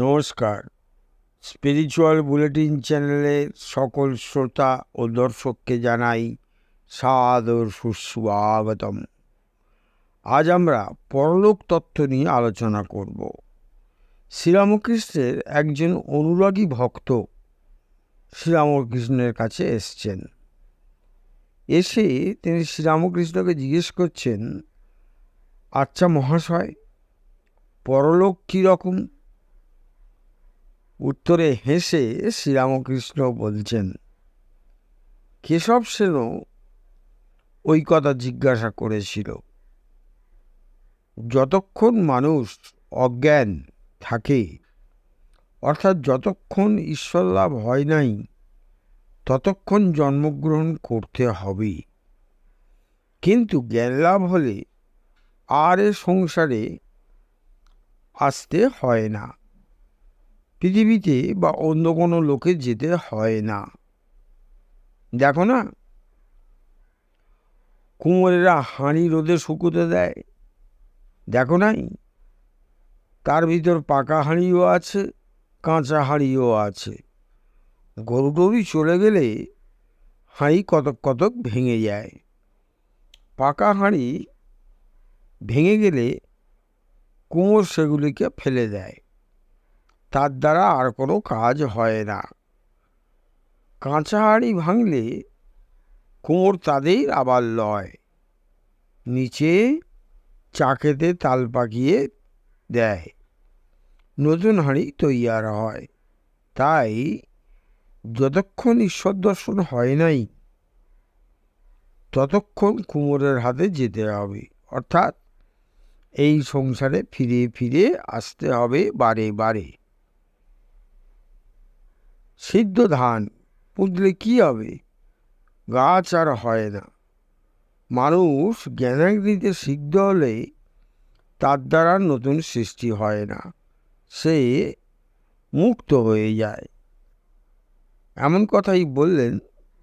নমস্কার। Spiritual bulletin চ্যানেলে সকল শ্রোতা ও দর্শককে জানাই সাদর সুস্বাগতম। আজ আমরা পরলোক তত্ত্ব নিয়ে আলোচনা করব। শ্রীরামকৃষ্ণের একজন অনুরাগী ভক্ত শ্রীরামকৃষ্ণের কাছে এসছেন। এসে তিনি শ্রীরামকৃষ্ণকে জিজ্ঞেস করছেন আচ্ছা মহাশয়, পরলোক কীরকম উত্তরে হেসে শ্রীরামকৃষ্ণ বলছেন, কেশব সেনও ওই কথা জিজ্ঞাসা করেছিল। যতক্ষণ মানুষ অজ্ঞান থাকে, অর্থাৎ যতক্ষণ ঈশ্বর লাভ হয় নাই, ততক্ষণ জন্মগ্রহণ করতে হবে। কিন্তু জ্ঞান লাভ হলে আর এ সংসারে আসতে হয় না। পৃথিবীতে বা অন্য কোনো লোকে যেতে হয় না। দেখো না। কুমোরেরা হাঁড়ি রোদে শুকুতে দেয়। দেখো নাই? তার ভিতর পাকা হাঁড়িও আছে, কাঁচা হাঁড়িও আছে। গরু টরু চলে গেলে হাঁড়ি কতক কতক ভেঙে যায়। পাকা হাঁড়ি ভেঙে গেলে কুমোর সেগুলিকে ফেলে দেয়। তার দ্বারা আর কোনো কাজ হয় না। কাঁচা হাঁড়ি ভাঙলে কুমোর তাদের আবার লয়। নিচে চাকেতে তাল পাকিয়ে দেয়। নতুন হাঁড়ি তৈয়ার হয়। তাই যতক্ষণ ঈশ্বর দর্শন হয় নাই, ততক্ষণ কুমোরের হাতে যেতে হবে। অর্থাৎ এই সংসারে ফিরে ফিরে আসতে হবে বারে বারে। সিদ্ধ ধান পুঁতলে কি হবে? গাছ আর হয় না। মানুষ জ্ঞানাগ্নিতে সিদ্ধ হলে তার দ্বারা নতুন সৃষ্টি হয় না। সে মুক্ত হয়ে যায়। এমন কথাই বললেন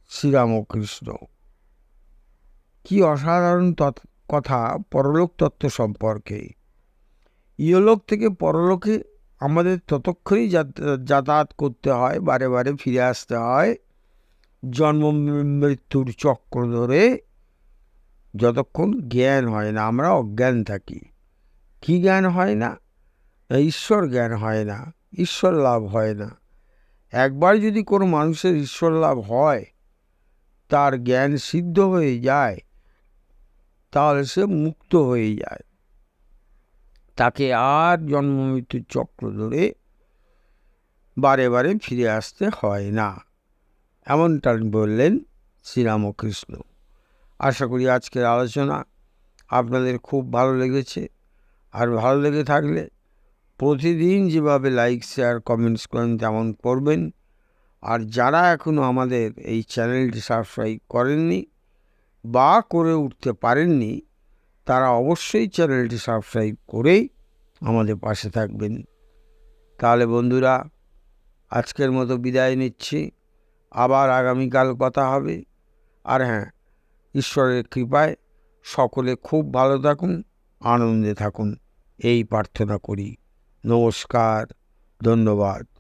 শ্রীরামকৃষ্ণ। কি অসাধারণ কথা পরলোক তত্ত্ব সম্পর্কে। ইহলোক থেকে পরলোকে আমাদের ততক্ষণই যাতায়াত করতে হয়, বারে বারে ফিরে আসতে হয়। জন্ম মৃত্যুর চক্র ধরে যতক্ষণ জ্ঞান হয় না, আমরা অজ্ঞান থাকি। কি জ্ঞান হয় না? ঈশ্বর জ্ঞান হয় না, ঈশ্বর লাভ হয় না। একবার যদি কোনো মানুষের ঈশ্বর লাভ হয়, তার জ্ঞান সিদ্ধ হয়ে যায়, তাহলে সে মুক্ত হয়ে যায়। তাকে আর জন্ম মৃত্যুর চক্র ধরে বারে বারে ফিরে আসতে হয় না। এমনটা বললেন শ্রীরামকৃষ্ণ। আশা করি আজকের আলোচনা আপনাদের খুব ভালো লেগেছে। আর ভালো লেগে থাকলে প্রতিদিন যেভাবে লাইক শেয়ার কমেন্টস করেন তেমন করবেন। আর যারা এখনও আমাদের এই চ্যানেলটি সাবস্ক্রাইব করেননি বা করে উঠতে পারেননি তারা অবশ্যই চ্যানেলটি সাবস্ক্রাইব করেই আমাদের পাশে থাকবেন। তাহলে বন্ধুরা, আজকের মতো বিদায় নিচ্ছি। আবার আগামীকাল কথা হবে। আর হ্যাঁ ঈশ্বরের কৃপায় সকলে খুব ভালো থাকুন, আনন্দে থাকুন। এই প্রার্থনা করি। নমস্কার, ধন্যবাদ।